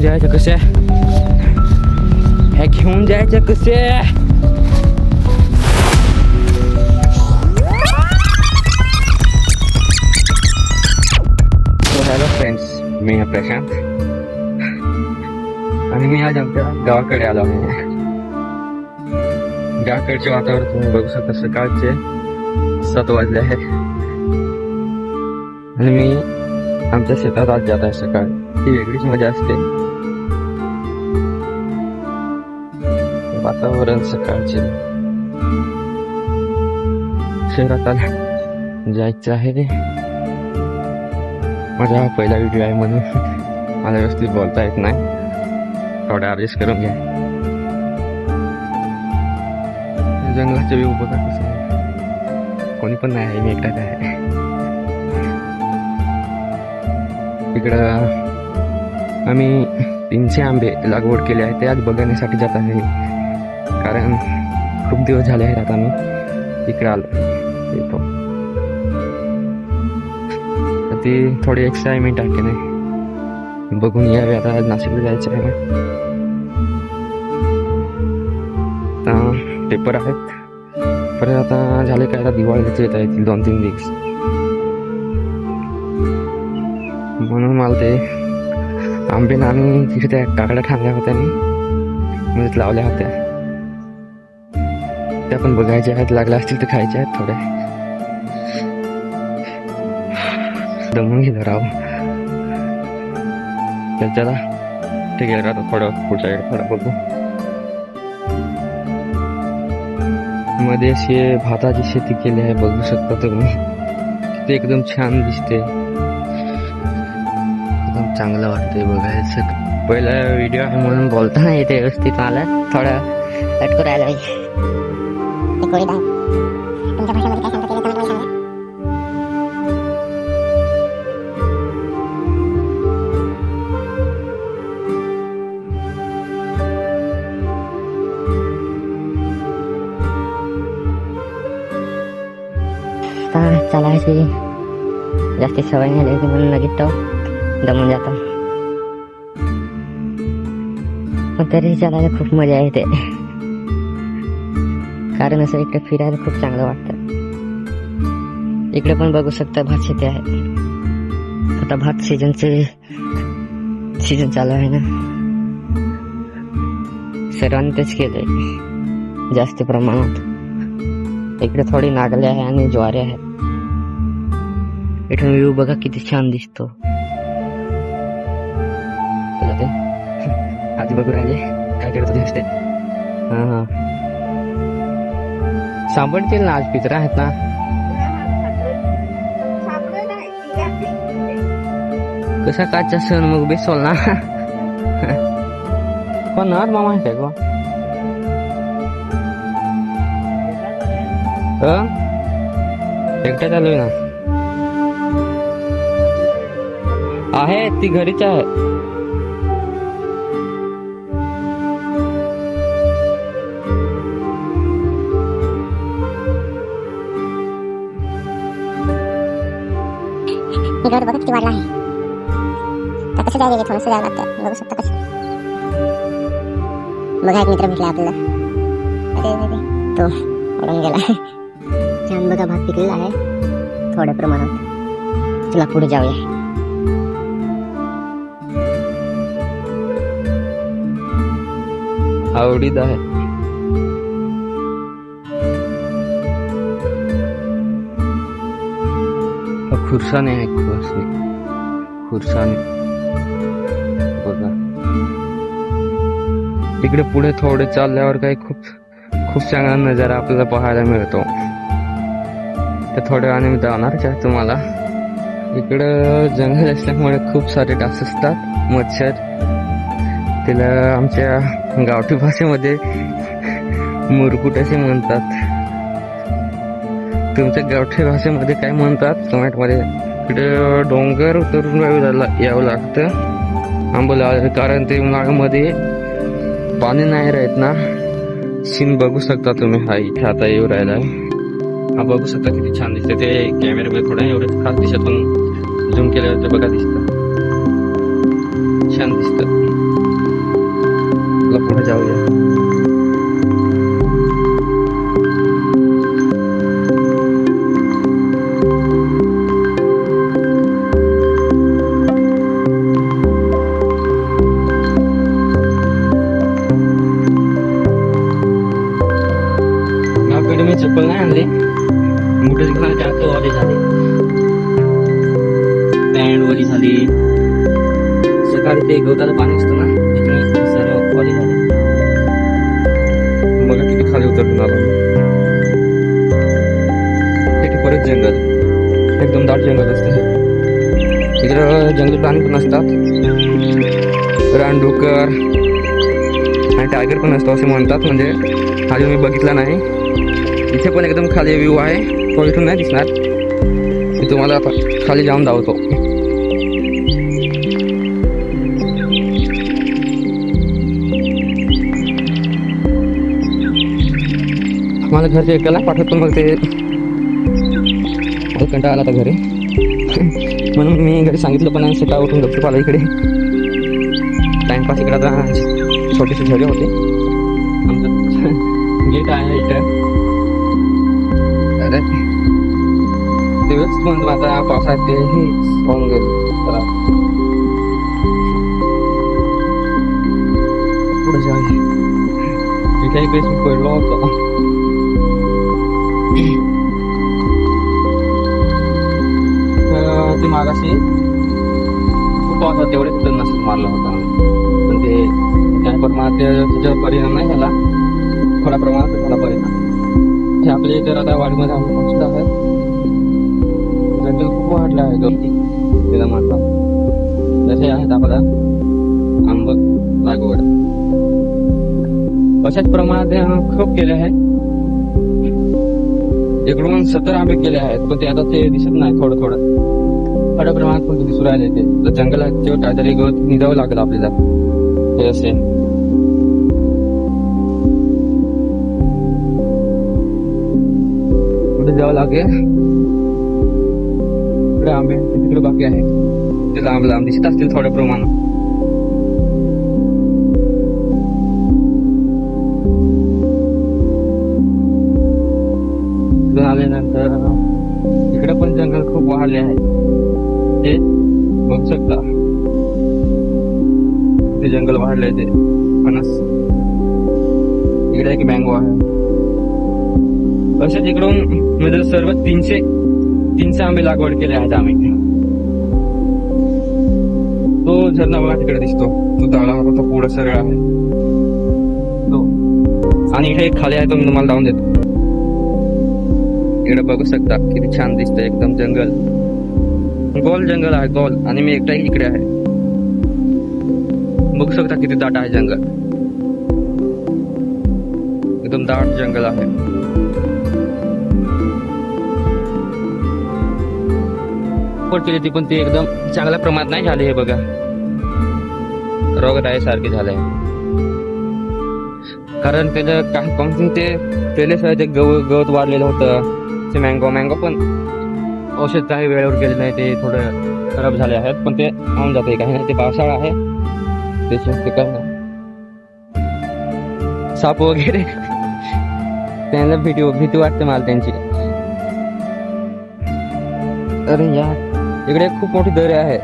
घेऊन जायचं कसे ह्या घेऊन जायचं कसे हॅलो फ्रेंड्स मी आहे प्रशांत। आणि मी आज आमच्या गावाकडे आलो आहे गावाकडचे वातावरण तुम्ही बघू शकता सकाळचे सात वाजले आहेत आणि मी आमच्या शेतात आज जात आहे सकाळी ही वेगळीच मज़ा असते वातावरण सकाळचे. शहरात आला. जायचं आहे माझा हा पहिला व्हिडिओ आहे म्हणून. मला व्यवस्थित बोलता येत नाही. थोडा ॲडजस्ट करून घ्या. जंगलाचे व्यू बघा कसं कोणी पण नाही आहे मी एकटाच आहे. इकडं आम्ही तीनशे आंबे लागवड केले आहे ते आज बघण्यासाठी जात आहे. कारण खूप दिवस झाले आहेत आता मी इकडे आलो येतो. तर ती थोडी एक्साइटमेंट आहे की नाही बघून यावे आता नाशिकला जायचं आहे. आता पेपर आहेत. परत आता झाले काय आता दिवाळीचे येत आहेत दोन तीन दिवस म्हणून मला ते आंबे आणि तिथे त्या काकड्या ठाणल्या होत्या मी म्हणजे लावल्या होत्या. त्या पण बघायच्या आहेत लागल्या असतील तर खायच्या आहेत थोड्या. दमून घेतो राव तर चला ठीक आहे आता थोडं पुढच्या वेळी. थोडं बघू. मध्ये अशी भाताची शेती केली आहे बघू शकता तुम्ही. ते एकदम छान दिसते. एकदम चांगलं वाटतंय बघायचं. पहिला व्हिडिओ आहे म्हणून बोलताना येते व्यवस्थित मला थोडं अटकू राहिला पाहिजे ते कोळी डाळ तुमच्या भाषेमध्ये काय सांगता ते कमेंटमध्ये सांगा आता चालायची जास्ती सवय नाही लागली म्हणून लगेच तो दमून जातो पण तरी चालायला खूप मजा येते कारण असं इकडे फिरायला खूप चांगलं वाटतं. इकडे पण बघू शकता भात शेती आहे. आता भात सीजनचे सीजन चालू आहे ना. सर्वांनी तेच केलंय. जास्त प्रमाणात. इकडे थोडी नागले आहे आणि ज्वारी आहे. इथून व्ह्यू बघा किती छान दिसतो. आधी बघू राहिले. काय करत दिसते हा हा. सापडतील ना आज पित्र आहेत ना? कसा काचा सण मग बेसोल ना? पण ना मामा आहे का? एकटा चालू ना? आहे ती घरीच आहे. हे घर बघा किती वाढला आहे? तर कसं जायला थोडंसं जायला लागतं बघू शकता कसं बघा एक मित्र भेटला आपल्याला. अरे तो ओढून गेला. छान बघा भात पिकलेला आहे. थोड्या प्रमाणात. तुला पुढे जाऊया. आवडीत आहे. खुरसाने आहे खुरसाने खुरसाने. बघा. इकडे पुढे थोडे चालल्यावर काही खूप खूप चांगला नजारा आपल्याला पाहायला मिळतो. तर थोड्या वेळाने मी जाणारच आहे तुम्हाला. इकडं जंगल असल्यामुळे खूप सारे डास असतात मच्छर. तिला आमच्या गावठी भाषेमध्ये मुरकुट असे म्हणतात. तुमच्या गावठी भाषेमध्ये काय म्हणतात? कमेंटमध्ये. इकडे डोंगर उतरून यावं लागतं. आंबोला कारण ते उन्हाळ्यामध्ये पाणी नाही राहत ना. सीन बघू शकता तुम्ही. हा इथे आता येऊ राहिला हा बघू शकता किती छान दिसतं ते कॅमेरामध्ये थोडं एवढं खास दिसत पण झूम केल्यावर ते बघा दिसतं. छान दिसतं. गावकडे मी चप्पल नाही आणले. मोठे दुकान जास्त वाले झाले. पॅन्ट वाली झाली. सकाळी ते गवताचं पाणी असतं ना त्याच्याने सर्व मग किती खाली उतरून तिथे परत जंगल. एकदम दाट जंगल असतं इकडं जंगली प्राणी पण असतात. रानडुकर आणि टायगर पण असतो असे म्हणतात. म्हणजे अजून मी बघितला नाही इथे पण एकदम खाली व्ह्यू आहे. तो इथून नाही दिसणार. मी तुम्हाला खाली जाऊन धावतो मला घरचे एकट्याला पाठवतो मग ते. कंटाळा आला आता घरी. म्हणून मी घरी सांगितलं पण सकाळ उठून गपचूप पाला इकडे. टाइमपास इकडे आता छोटीशी झरे होते. आमचं गेट आहे इकडे अरे. दिवस पण आता पावसाळ्यात ते होऊन गेलं. पुढे इथे इकडेच मी पडलो होतो. ते मागाशी खूप पावसात तेवढे तिथं नसतं मारला होता. प्रमाणात त्याच्यावर परिणाम नाही झाला थोड्या प्रमाणात झाला परिणाम. हे आपल्या इथे आता वाडीमध्ये आम्ही पोहोचलो आहे जंगल खूप वाढलं आहे. तिला म्हटलं तसे आहेत आपला आंब लागवड. अशाच प्रमाणात खूप केले आहे. इकडून सत्तर आंबे केले आहेत पण ते आता ते दिसत नाही थोडं थोडं थोड्या प्रमाणात पण दिसू राहिले ते. जंगलात काहीतरी गवत निघावं लागलं आपल्याला. हे असे जावं लागेल. इकडे आंबे तिकडे बाकी आहे. ते लांब लांब दिसत असतील थोड्या प्रमाणात. आल्यानंतर इकडे पण जंगल खूप वाढले आहे. ते बघू शकता. ते जंगल वाढले ते. फणस इकडे एक मँगो आहे. असेच इकडून म्हणजे सर्व तीनशे तीनशे आंबे लागवड केले आहेत आम्ही. तो झरणा मला तिकडे दिसतो तो तळावर तो पुढे सरळ आहे. तो. आणि इकडे एक खाली आहे तो मी तुम्हाला लावून देतो. इकडे बघू शकता किती छान दिसतंय एकदम जंगल. गोल जंगल आहे गोल. आणि मी एकटा इकडे आहे. बघू शकता किती दाट आहे जंगल. एकदम दाट जंगल आहे. पण केली ती पण ती एकदम चांगल्या प्रमाणात नाही झाली हे बघा. रोगराई सारखे झाले कारण त्याचं काही कोणते ते पहिले ते गव गवत वाढलेलं होतं. ते मँगो मँगो पण औषध काही वेळेवर गेले नाही ते थोडं खराब झाले आहेत पण ते होऊन जाते काही नाही ते पावसाळा आहे. ते काय साप वगैरे. त्यांना भीती भीती वाटते मला त्यांची. अरे या इकडे खूप मोठी दरी आहे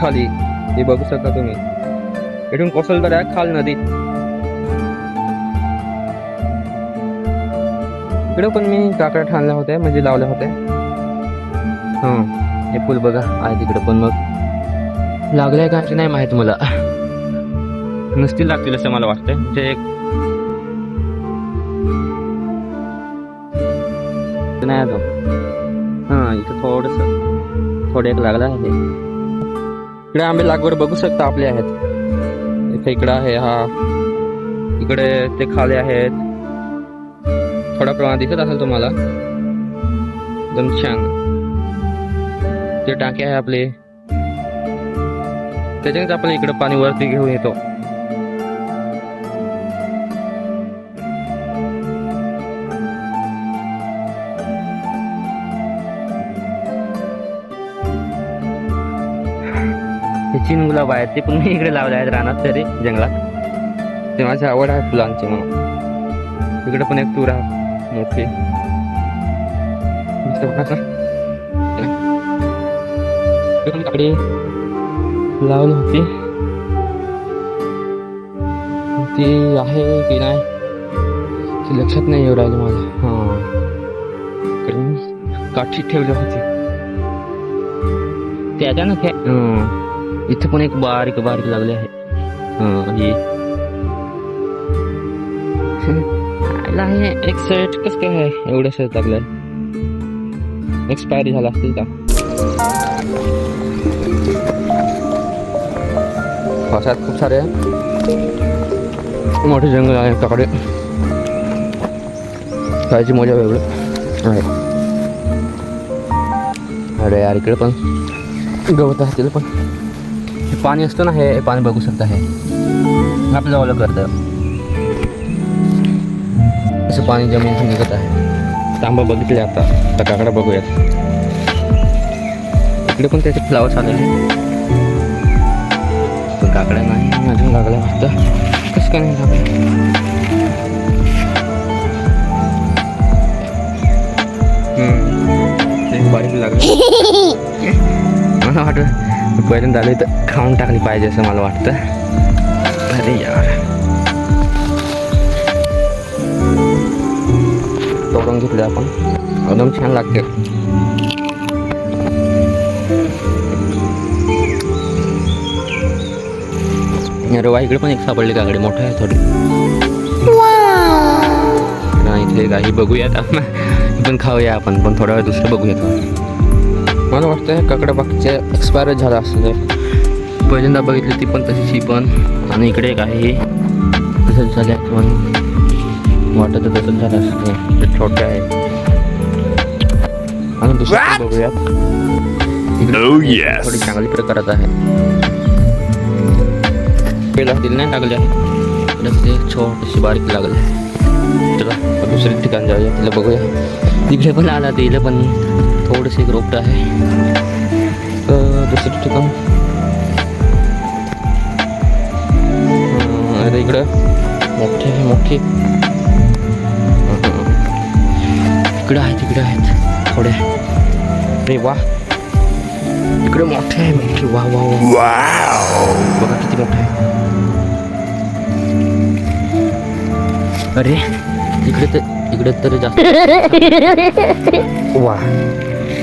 खाली. हे बघू शकता तुम्ही. इथून कोसलदरी आहे खाल नदी. इकडे पण मी काकडा ठाणल्या होत्या म्हणजे लावल्या होत्या हा हे फुल बघा आहे तिकडे पण मग. लागलंय का की नाही माहीत मला. नसतील लागतील असं मला वाटतंय. म्हणजे एक नाही अजून. हा इथं थोडस थोडे लागला आहे. इकडे आंबे लागवड बघू शकता आपले आहेत. इथे इकडं आहे हा. इकडे ते खाले आहेत. थोड्या प्रमाणात दिसत असेल तुम्हाला. एकदम छान ते टाके आहे आपले. त्याच्यानेच आपण इकडे पाणी वरती घेऊन येतो. चीन गुलाब आहेत ते पण मी इकडे लावले आहेत रानात तरी जंगलात. ते माझी आवड आहे फुलांची म्हणून. इकडे पण एक तूर आहे मोठी. काकडी लावली होती. ती आहे की नाही ती लक्षात नाही येऊ राहिली मला. हा. काठी ठेवली होती. त्याच्यानं. इथे पण एक बारीक बारीक लागले आहे. हं, हे. एक सेट कस काय आहे? एवढं सेट लागलंय. एक्सपायरी झाला असतील का? पावसाळ्यात खूप सारे मोठे जंगल आहे काकडे. खायची मजा वेगळं. आहे. अरे यार इकडे पण गवत असतील पण. पाणी असतं ना हे पाणी बघू शकता हे. आपल्या जवळ करतं. असं पाणी जमिनीतून निघत आहे. तांबा बघितले आता. आता काकडा बघूयात. इकडे पण त्याचे फ्लावर्स आले आहे. पण काकड्या नाही अजून लागल्या वाटतं कसं काय नाही. ते बारीक लागले. मला वाटतं पहिल्यांदा आले तर खाऊन टाकली पाहिजे असं मला वाटतं. अरे यार. तोडून घेतले आपण. एकदम छान लागते. अरे वा इकडे पण एक सापडली काकडे मोठं आहे थोडी. नाही इथे काही बघूयात आपण. पण खाऊया आपण पण थोडा वेळ दुसरं बघूयात. मला वाटतं काकडा बाकीचे एक्सपायर झाला असले पहिल्यांदा बघितली ती पण तशीच ही पण. आणि इकडे एक आहे. ही तसंच झाले पण. वाटत तसंच झालं असतं छोटे आहे. आणि दुसरं बघूयात. Oh. थोडी चांगली प्रकारात आहे. पहिला दिल नाही लागले ते छोटीशी बारीक लागले चला दुसऱ्या ठिकाणी जाऊया. तिला बघूया. तिकडे पण आला तिला पण. थोडंसं एक रोपट आहे दुसरं ठिकाण. अरे इकडं. मोठे आहे मोठे. इकडे आहेत इकडे आहेत. थोडे. अरे वा. इकडे मोठे आहे मोठे. वा वा वा. बघा किती मोठं आहे. अरे इकडे तर इकडे तर जास्त. वा.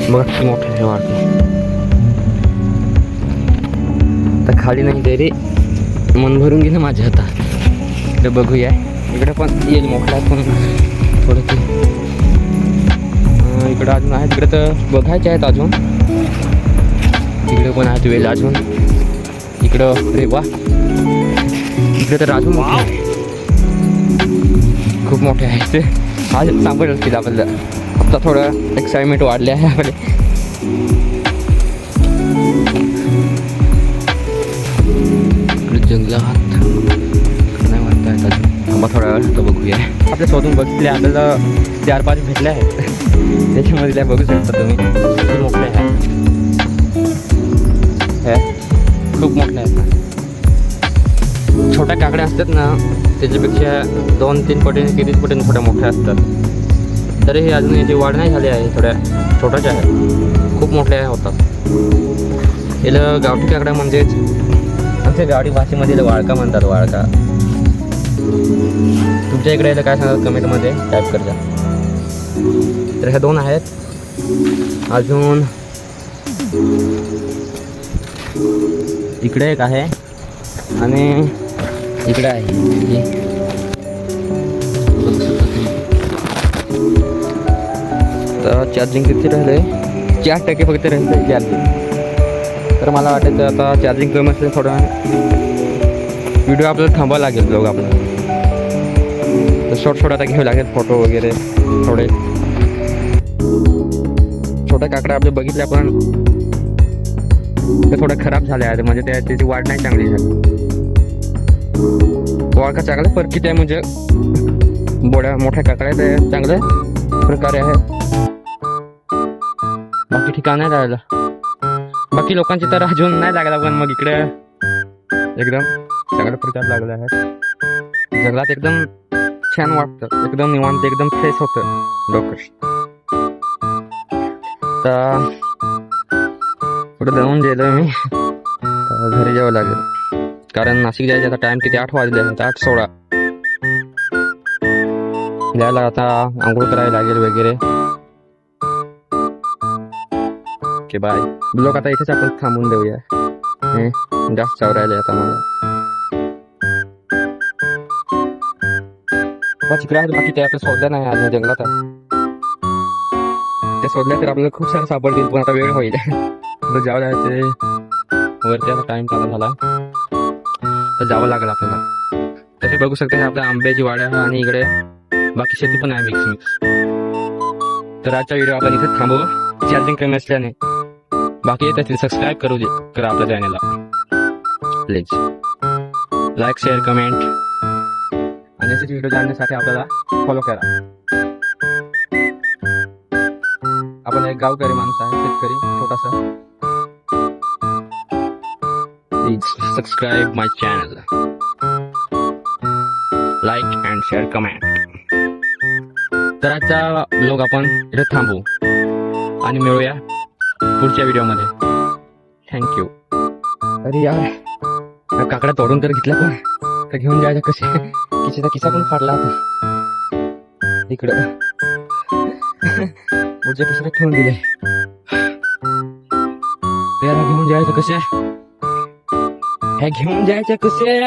बघा मोठं आहे वाटलं. तर खाली नाही तरी मन भरून गेलं माझ्या हातात. इकडे बघूया. इकडं पण येईल मोठा आहे पण. थोडं ते. इकडं अजून आहे तिकडे तर बघायचे आहेत अजून. तिकडे पण आहेत वेल अजून. इकडं अरे वा. इकडे तर अजून आहे. खूप मोठे आहे ते आज सापडलं असतील आपल्याला आता थोडं एक्साइटमेंट वाढले आहे आपले. जंगलात नाही वाटत अजून थांबा थोडा वेळ तर बघूया. आपल्या शोधून बघितले आपल्याला चार पाच भेटले आहेत. त्याच्यामध्ये बघू शकता तुम्ही? किती मोठे आहे हे? खूप मोठे आहेत. छोट्या काकड्या असतात ना त्याच्यापेक्षा दोन तीन पटीने किती पटीने थोड्या मोठ्या असतात. तरी हे अजून याची वाढ नाही झाली आहे थोड्या छोट्याच्या आहेत. खूप मोठ्या होतात. याला गावठी काकड्या म्हणजेच आमच्या गावठी भाषेमध्ये याला वाळका म्हणतात वाळका. तुमच्या इकडे याला काय सांगतात कमेंटमध्ये? टाईप करजा. तर ह्या दोन आहेत. अजून इकडे एक आहे आणि इकडे आहे. आता चार्जिंग किती राहिले? चार टक्के फक्त राहिले. चार्जिंग तर मला वाटायचं आता चार्जिंग कमी असेल थोडं व्हिडिओ आपल्याला थांबावा लागेल ब्लॉग आपला. तर शॉर्ट शॉर्ट आता घ्यावे लागेल फोटो वगैरे थोडे. छोट्या काकडा आपले बघितले आपण. ते थोड्या खराब झाले आहेत म्हणजे त्या त्याची वाढ नाही चांगली झाली. वाळका चांगल्या परकीत आहे म्हणजे. बोड्या मोठ्या काकड्या ते चांगल्या प्रकारे आहे. बाकी ठिकाण नाही राहिलं. बाकी लोकांची तर अजून नाही लागला पण मग इकडे एकदम चांगल्या प्रकार लागले आहेत. जंगलात एकदम छान वाटतं. एकदम निवांत एकदम फ्रेश होतं. डोकं तर पुढे जाऊन गेलो मी. घरी जावं लागेल. कारण नाशिक जायचं आता टाइम किती? आठ वाजले आठ सोळा. जायला आता आंघोळ करावी लागेल वगैरे. Okay bye. ब्लॉग आता इथेच आपण थांबून देऊया. हे, जास्त चावरायला आता मला. बस बाकी ते आपण सोडल्या नाही आज जंगलात ते सोडल्या तर आपल्याला खूप सारे सापडतील पण आता वेळ होईल. जावं जायचे वरती आता टाइम चालू झाला. तर जावं लागेल आपल्याला. तसे बघू शकता आपल्या आंब्याची वाड्या आणि इकडे बाकी शेती पण आहे मिक्स मिक्स तर आजचा व्हिडिओ आपण इथे थांबवू. चार्जिंग कमी असल्याने बाकी येत असतील सबस्क्राईब करू दे करा आपल्या चॅनलला प्लीज लाईक शेअर कमेंट आणि असेच व्हिडिओ जाणण्यासाठी आपल्याला फॉलो करा. आपण एक गावकरी माणूस आहे शेतकरी छोटासा. Please subscribe my channel like and share comment तर आजचा ब्लॉग आपण इथे थांबवू आणि मिळूया. पुढच्या व्हिडिओमध्ये. थँक्यू अरे यार या काकडा तोडून तर घेतला पण. तर घेऊन जायचं कसे किसीचा किस्सा पण फाडला होता इकडं. पुढच्या किशीला ठेवून दिले. यार घेऊन जायचं कसे? हे घेऊन जायचं कसे?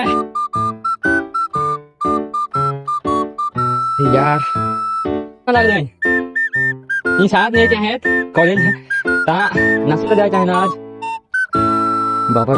यार. लागलं ही शाळेत न्यायचे आहेत? कॉलेज नाशिकला जायचं आहे ना आज? बाबा